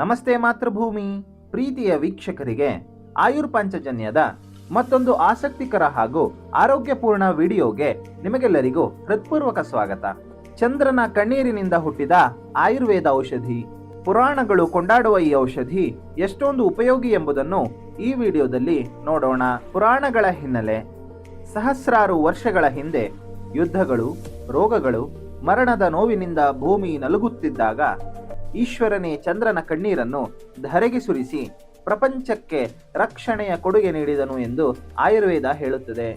ನಮಸ್ತೆ ಮಾತೃಭೂಮಿ, ಪ್ರೀತಿಯ ವೀಕ್ಷಕರಿಗೆ ಆಯುರ್ ಪಂಚಜನ್ಯದ ಮತ್ತೊಂದು ಆಸಕ್ತಿಕರ ಹಾಗೂ ಆರೋಗ್ಯಪೂರ್ಣ ವಿಡಿಯೋಗೆ ನಿಮಗೆಲ್ಲರಿಗೂ ಹೃತ್ಪೂರ್ವಕ ಸ್ವಾಗತ. ಚಂದ್ರನ ಕಣ್ಣೀರಿನಿಂದ ಹುಟ್ಟಿದ ಆಯುರ್ವೇದ ಔಷಧಿ, ಪುರಾಣಗಳು ಕೊಂಡಾಡುವ ಈ ಔಷಧಿ ಎಷ್ಟೊಂದು ಉಪಯೋಗಿ ಎಂಬುದನ್ನು ಈ ವಿಡಿಯೋದಲ್ಲಿ ನೋಡೋಣ. ಪುರಾಣಗಳ ಹಿನ್ನೆಲೆ, ಸಹಸ್ರಾರು ವರ್ಷಗಳ ಹಿಂದೆ ಯುದ್ಧಗಳು, ರೋಗಗಳು, ಮರಣದ ನೋವಿನಿಂದ ಭೂಮಿ ನಲುಗುತ್ತಿದ್ದಾಗ ಈಶ್ವರನೇ ಚಂದ್ರನ ಕಣ್ಣೀರನ್ನು ಧರೆಗೆ ಸುರಿಸಿ ಪ್ರಪಂಚಕ್ಕೆ ರಕ್ಷಣೆಯ ಕೊಡುಗೆ ನೀಡಿದನು ಎಂದು ಆಯುರ್ವೇದ ಹೇಳುತ್ತದೆ.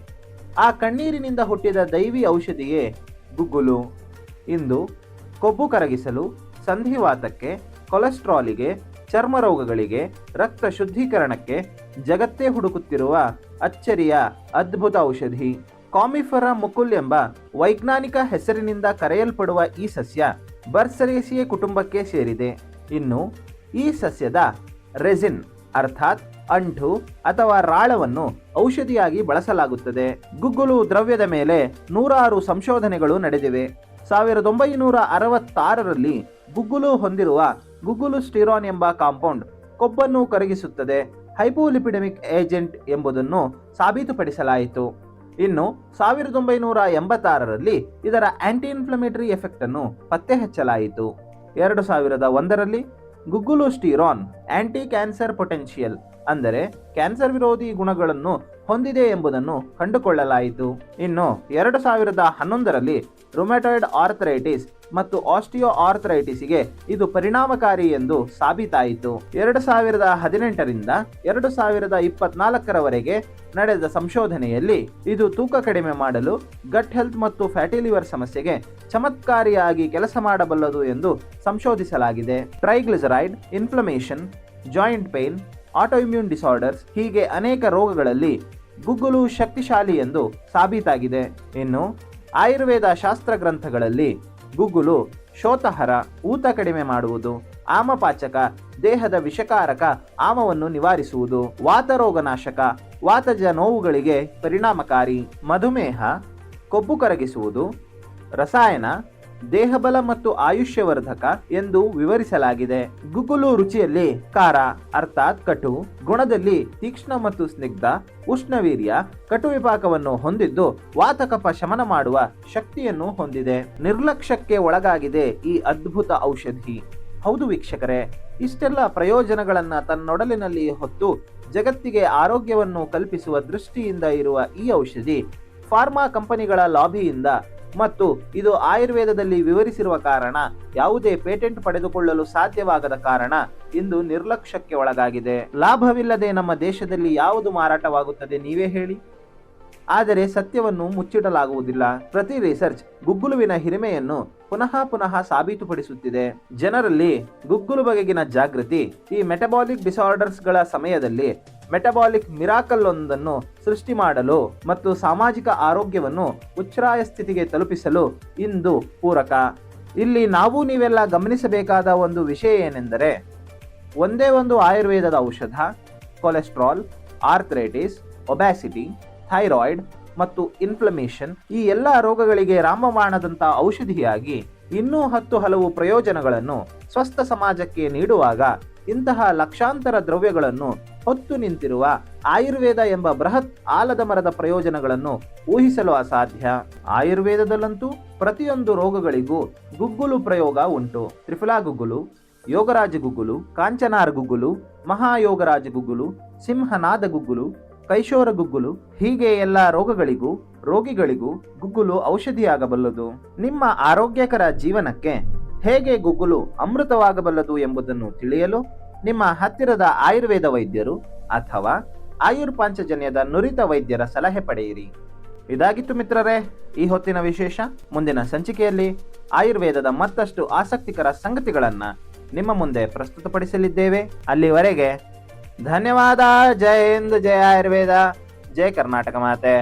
ಆ ಕಣ್ಣೀರಿನಿಂದ ಹುಟ್ಟಿದ ದೈವಿ ಔಷಧಿಯೇ ಗುಗ್ಗುಲು. ಇಂದು ಕೊಬ್ಬು ಕರಗಿಸಲು, ಸಂಧಿವಾತಕ್ಕೆ, ಕೊಲೆಸ್ಟ್ರಾಲಿಗೆ ಚರ್ಮ ರೋಗಗಳಿಗೆ ರಕ್ತ ಶುದ್ಧೀಕರಣಕ್ಕೆ ಜಗತ್ತೇ ಹುಡುಕುತ್ತಿರುವ ಅಚ್ಚರಿಯ ಅದ್ಭುತ ಔಷಧಿ. ಕಾಮಿಫರ ಮುಕುಲ್ ಎಂಬ ವೈಜ್ಞಾನಿಕ ಹೆಸರಿನಿಂದ ಕರೆಯಲ್ಪಡುವ ಈ ಸಸ್ಯ ಬರ್ಸರೇಸಿಯೆ ಕುಟುಂಬಕ್ಕೆ ಸೇರಿದೆ. ಇನ್ನು ಈ ಸಸ್ಯದ ರೆಸಿನ್ ಅರ್ಥಾತ್ ಅಂಟು ಅಥವಾ ರಾಳವನ್ನು ಔಷಧಿಯಾಗಿ ಬಳಸಲಾಗುತ್ತದೆ. ಗುಗ್ಗುಲು ದ್ರವ್ಯದ ಮೇಲೆ ನೂರಾರು ಸಂಶೋಧನೆಗಳು ನಡೆದಿವೆ. ಸಾವಿರದ ಒಂಬೈನೂರ ಅರವತ್ತಾರರಲ್ಲಿ ಗುಗ್ಗುಲು ಹೊಂದಿರುವ ಗುಗ್ಗುಲು ಸ್ಟಿರಾನ್ ಎಂಬ ಕಾಂಪೌಂಡ್ ಕೊಬ್ಬನ್ನು ಕರಗಿಸುತ್ತದೆ. ಹೈಪೋಲಿಪಿಡೆಮಿಕ್ ಏಜೆಂಟ್ ಎಂಬುದನ್ನು ಸಾಬೀತುಪಡಿಸಲಾಯಿತು. ಇನ್ನು ಸಾವಿರದ ಒಂಬೈನೂರ ಎಂಬತ್ತಾರರಲ್ಲಿ ಇದರ ಆಂಟಿ ಇನ್ಫ್ಲಮೇಟರಿ ಎಫೆಕ್ಟ್ ಅನ್ನು ಪತ್ತೆ ಹಚ್ಚಲಾಯಿತು. ಎರಡು ಸಾವಿರದ ಒಂದರಲ್ಲಿ guggulsterone anti cancer potential ಅಂದರೆ ಕ್ಯಾನ್ಸರ್ ವಿರೋಧಿ ಗುಣಗಳನ್ನು ಹೊಂದಿದೆ ಎಂಬುದನ್ನು ಕಂಡುಕೊಳ್ಳಲಾಯಿತು. ಇನ್ನು ಎರಡು ಸಾವಿರದ ಹನ್ನೊಂದರಲ್ಲಿ ರೊಮ್ಯಾಟಾಯ್ಡ್ ಆರ್ಥರೈಟಿಸ್ ಮತ್ತು ಆಸ್ಟಿಯೋ ಆರ್ಥರೈಟಿಸ್ಗೆ ಇದು ಪರಿಣಾಮಕಾರಿ ಎಂದು ಸಾಬೀತಾಯಿತು. ಎರಡು ಸಾವಿರದ ಹದಿನೆಂಟರಿಂದ ಎರಡು ಸಾವಿರದ ಇಪ್ಪತ್ನಾಲ್ಕರವರೆಗೆ ನಡೆದ ಸಂಶೋಧನೆಯಲ್ಲಿ ಇದು ತೂಕ ಕಡಿಮೆ ಮಾಡಲು, ಗಟ್ ಹೆಲ್ತ್ ಮತ್ತು ಫ್ಯಾಟಿ ಲಿವರ್ ಸಮಸ್ಯೆಗೆ ಚಮತ್ಕಾರಿಯಾಗಿ ಕೆಲಸ ಮಾಡಬಲ್ಲದು ಎಂದು ಸಂಶೋಧಿಸಲಾಗಿದೆ. Triglyceride, inflammation, joint pain, autoimmune disorders ಹೀಗೆ ಅನೇಕ ರೋಗಗಳಲ್ಲಿ ಗುಗ್ಗುಲು ಶಕ್ತಿಶಾಲಿ ಎಂದು ಸಾಬೀತಾಗಿದೆ. ಇನ್ನು ಆಯುರ್ವೇದ ಶಾಸ್ತ್ರ ಗ್ರಂಥಗಳಲ್ಲಿ ಗುಗ್ಗುಲು ಶೋತಹರ, ಊತ ಕಡಿಮೆ ಮಾಡುವುದು, ಆಮಪಾಚಕ, ದೇಹದ ವಿಷಕಾರಕ ಆಮವನ್ನು ನಿವಾರಿಸುವುದು, ವಾತರೋಗನಾಶಕ, ವಾತಜ ನೋವುಗಳಿಗೆ ಪರಿಣಾಮಕಾರಿ ಮಧುಮೇಹ, ಕೊಬ್ಬು ಕರಗಿಸುವುದು, ರಸಾಯನ ದೇಹಬಲ ಮತ್ತು ಆಯುಷ್ಯವರ್ಧಕ ಎಂದು ವಿವರಿಸಲಾಗಿದೆ. ಗುಗುಲು ರುಚಿಯಲ್ಲಿ ಖಾರ, ಅರ್ಥಾತ್ ಕಟು, ಗುಣದಲ್ಲಿ ತೀಕ್ಷ್ಣ ಮತ್ತು ಸ್ನಿಗ್ಧ, ಉಷ್ಣವೀರ್ಯ, ಕಟು ವಿಪಾಕವನ್ನು ಹೊಂದಿದ್ದು ವಾತಕಪ ಶಮನ ಮಾಡುವ ಶಕ್ತಿಯನ್ನು ಹೊಂದಿದೆ. ನಿರ್ಲಕ್ಷ್ಯಕ್ಕೆ ಒಳಗಾಗಿದೆ ಈ ಅದ್ಭುತ ಔಷಧಿ. ಹೌದು ವೀಕ್ಷಕರೇ, ಇಷ್ಟೆಲ್ಲ ಪ್ರಯೋಜನಗಳನ್ನ ತನ್ನೊಡಲಿನಲ್ಲಿ ಹೊತ್ತು ಜಗತ್ತಿಗೆ ಆರೋಗ್ಯವನ್ನು ಕಲ್ಪಿಸುವ ದೃಷ್ಟಿಯಿಂದ ಇರುವ ಈ ಔಷಧಿ, ಫಾರ್ಮಾ ಕಂಪನಿಗಳ ಲಾಬಿಯಿಂದ ಮತ್ತು ಇದು ಆಯುರ್ವೇದದಲ್ಲಿ ವಿವರಿಸಿರುವ ಕಾರಣ ಯಾವುದೇ ಪೇಟೆಂಟ್ ಪಡೆದುಕೊಳ್ಳಲು ಸಾಧ್ಯವಾಗದ ಕಾರಣ ಇಂದು ನಿರ್ಲಕ್ಷ್ಯಕ್ಕೆ ಒಳಗಾಗಿದೆ. ಲಾಭವಿಲ್ಲದೆ ನಮ್ಮ ದೇಶದಲ್ಲಿ ಯಾವುದು ಮಾರಾಟವಾಗುತ್ತದೆ ನೀವೇ ಹೇಳಿ. ಆದರೆ ಸತ್ಯವನ್ನು ಮುಚ್ಚಿಡಲಾಗುವುದಿಲ್ಲ. ಪ್ರತಿ ರಿಸರ್ಚ್ ಗುಗ್ಗುಲುವಿನ ಹಿರಿಮೆಯನ್ನು ಪುನಃ ಪುನಃ ಸಾಬೀತುಪಡಿಸುತ್ತಿದೆ. ಜನರಲ್ಲಿ ಗುಗ್ಗುಲು ಬಗೆಗಿನ ಜಾಗೃತಿ, ಈ ಮೆಟಬಾಲಿಕ್ ಡಿಸಾರ್ಡರ್ಸ್ಗಳ ಸಮಯದಲ್ಲಿ ಮೆಟಬಾಲಿಕ್ ಮಿರಾಕಲ್ ಒಂದನ್ನು ಸೃಷ್ಟಿ ಮಾಡಲು ಮತ್ತು ಸಾಮಾಜಿಕ ಆರೋಗ್ಯವನ್ನು ಉಚ್ಛ್ರಾಯ ಸ್ಥಿತಿಗೆ ತಲುಪಿಸಲು ಇಂದು ಪೂರಕ. ಇಲ್ಲಿ ನಾವು ನೀವೆಲ್ಲ ಗಮನಿಸಬೇಕಾದ ಒಂದು ವಿಷಯ ಏನೆಂದರೆ, ಒಂದೇ ಒಂದು ಆಯುರ್ವೇದದ ಔಷಧ, ಕೊಲೆಸ್ಟ್ರಾಲ್ ಆರ್ಥ್ರೈಟಿಸ್ ಒಬ್ಯಾಸಿಟಿ ಥೈರಾಯ್ಡ್ ಮತ್ತು ಇನ್ಫ್ಲಮೇಷನ್ ಈ ಎಲ್ಲ ರೋಗಗಳಿಗೆ ರಾಮವಾಣದಂಥ ಔಷಧಿಯಾಗಿ ಇನ್ನೂ ಹತ್ತು ಹಲವು ಪ್ರಯೋಜನಗಳನ್ನು ಸ್ವಸ್ಥ ಸಮಾಜಕ್ಕೆ ನೀಡುವಾಗ ಇಂತಹ ಲಕ್ಷಾಂತರ ದ್ರವ್ಯಗಳನ್ನು ಹೊತ್ತು ನಿಂತಿರುವ ಆಯುರ್ವೇದ ಎಂಬ ಬೃಹತ್ ಆಲದ ಮರದ ಪ್ರಯೋಜನಗಳನ್ನು ಊಹಿಸಲು ಅಸಾಧ್ಯ. ಆಯುರ್ವೇದದಲ್ಲಂತೂ ಪ್ರತಿಯೊಂದು ರೋಗಗಳಿಗೂ ಗುಗ್ಗುಲು ಪ್ರಯೋಗ ಉಂಟು. ತ್ರಿಫುಲಾ ಗುಗ್ಗುಲು, ಯೋಗರಾಜ ಗುಗ್ಗುಲು, ಕಾಂಚನಾರ್ ಗುಗ್ಗುಲು, ಮಹಾಯೋಗರಾಜ ಗುಗ್ಗುಲು, ಸಿಂಹನಾದ ಗುಗ್ಗುಲು ಕೈಶೋರ ಗುಗ್ಗುಲು, ಹೀಗೆ ಎಲ್ಲ ರೋಗಗಳಿಗೂ, ರೋಗಿಗಳಿಗೂ ಗುಗ್ಗುಲು ಔಷಧಿಯಾಗಬಲ್ಲದು. ನಿಮ್ಮ ಆರೋಗ್ಯಕರ ಜೀವನಕ್ಕೆ ಹೇಗೆ ಗುಗ್ಗುಲು ಅಮೃತವಾಗಬಲ್ಲದು ಎಂಬುದನ್ನು ತಿಳಿಯಲು ನಿಮ್ಮ ಹತ್ತಿರದ ಆಯುರ್ವೇದ ವೈದ್ಯರು ಅಥವಾ ಆಯುರ್ ಪಾಂಚಜನ್ಯದ ನುರಿತ ವೈದ್ಯರ ಸಲಹೆ ಪಡೆಯಿರಿ. ಇದಾಗಿತ್ತು ಮಿತ್ರರೇ, ಈ ಹೊತ್ತಿನ ವಿಶೇಷ. ಮುಂದಿನ ಸಂಚಿಕೆಯಲ್ಲಿ ಆಯುರ್ವೇದದ ಮತ್ತಷ್ಟು ಆಸಕ್ತಿಕರ ಸಂಗತಿಗಳನ್ನು ನಿಮ್ಮ ಮುಂದೆ ಪ್ರಸ್ತುತಪಡಿಸಲಿದ್ದೇವೆ. ಅಲ್ಲಿವರೆಗೆ ಧನ್ಯವಾದ ಜೈ ಹಿಂದ್ ಜಯ ಆಯುರ್ವೇದ ಜೈ ಕರ್ನಾಟಕ ಮಾತೆ